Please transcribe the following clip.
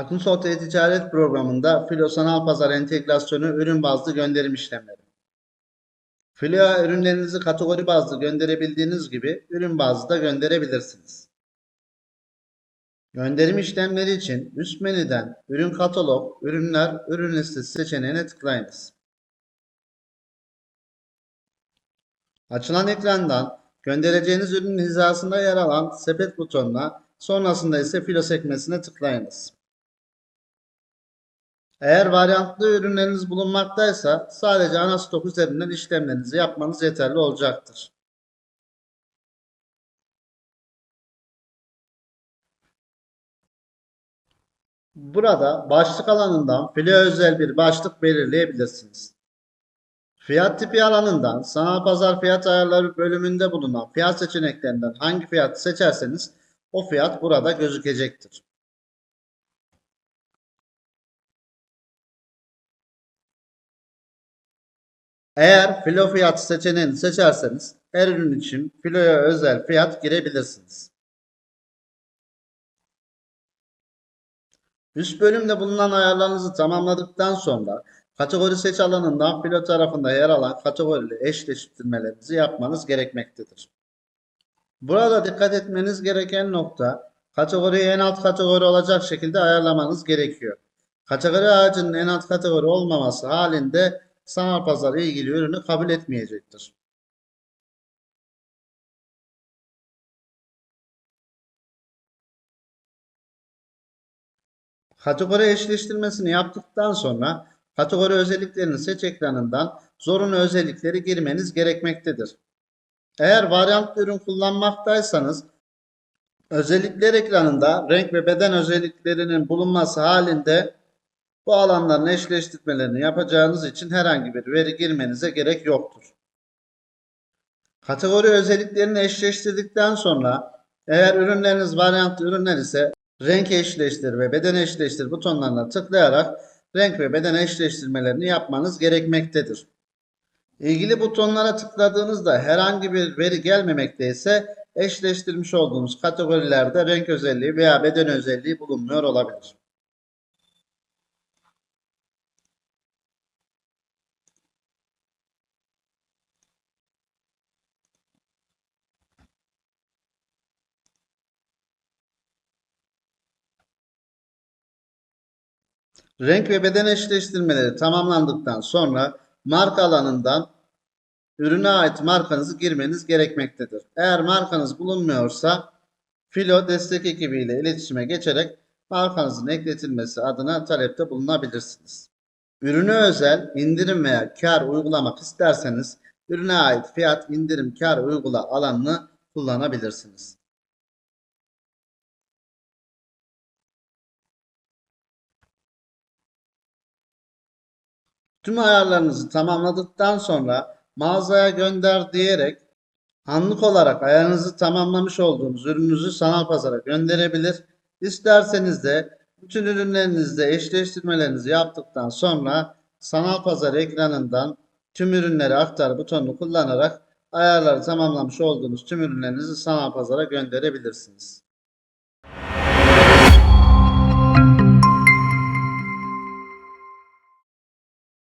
Akınsoft e-ticaret programında Filo Sanal Pazar entegrasyonu ürün bazlı gönderim işlemleri. Filo'ya ürünlerinizi kategori bazlı gönderebildiğiniz gibi ürün bazlı da gönderebilirsiniz. Gönderim işlemleri için üst menüden Ürün Katalog, Ürünler, Ürün Listesi seçeneğine tıklayınız. Açılan ekrandan göndereceğiniz ürünün hizasında yer alan sepet butonuna, sonrasında ise filo sekmesine tıklayınız. Eğer varyantlı ürünleriniz bulunmaktaysa sadece ana stok üzerinden işlemlerinizi yapmanız yeterli olacaktır. Burada başlık alanından filo özel bir başlık belirleyebilirsiniz. Fiyat tipi alanından sanal pazar fiyat ayarları bölümünde bulunan fiyat seçeneklerinden hangi fiyatı seçerseniz o fiyat burada gözükecektir. Eğer filo fiyat seçeneğini seçerseniz her ürün için filoya özel fiyat girebilirsiniz. Üst bölümde bulunan ayarlarınızı tamamladıktan sonra kategori seç alanından filo tarafında yer alan kategoriyle eşleştirmelerinizi yapmanız gerekmektedir. Burada dikkat etmeniz gereken nokta kategoriyi en alt kategori olacak şekilde ayarlamanız gerekiyor. Kategori ağacının en alt kategori olmaması halinde sanal pazar ilgili ürünü kabul etmeyecektir. Kategori eşleştirmesini yaptıktan sonra kategori özelliklerini seç ekranından zorunlu özellikleri girmeniz gerekmektedir. Eğer varyantlı ürün kullanmaktaysanız özellikler ekranında renk ve beden özelliklerinin bulunması halinde bu alanların eşleştirmelerini yapacağınız için herhangi bir veri girmenize gerek yoktur. Kategori özelliklerini eşleştirdikten sonra eğer ürünleriniz varyantlı ürünler ise renk eşleştir ve beden eşleştir butonlarına tıklayarak renk ve beden eşleştirmelerini yapmanız gerekmektedir. İlgili butonlara tıkladığınızda herhangi bir veri gelmemekte ise eşleştirmiş olduğunuz kategorilerde renk özelliği veya beden özelliği bulunmuyor olabilir. Renk ve beden eşleştirmeleri tamamlandıktan sonra marka alanından ürüne ait markanızı girmeniz gerekmektedir. Eğer markanız bulunmuyorsa Filo destek ekibiyle iletişime geçerek markanızın ekletilmesi adına talepte bulunabilirsiniz. Ürüne özel indirim veya kar uygulamak isterseniz ürüne ait fiyat indirim kar uygula alanını kullanabilirsiniz. Tüm ayarlarınızı tamamladıktan sonra mağazaya gönder diyerek anlık olarak ayarınızı tamamlamış olduğunuz ürününüzü sanal pazara gönderebilir. İsterseniz de bütün ürünlerinizde eşleştirmelerinizi yaptıktan sonra sanal pazar ekranından tüm ürünleri aktar butonunu kullanarak ayarları tamamlamış olduğunuz tüm ürünlerinizi sanal pazara gönderebilirsiniz.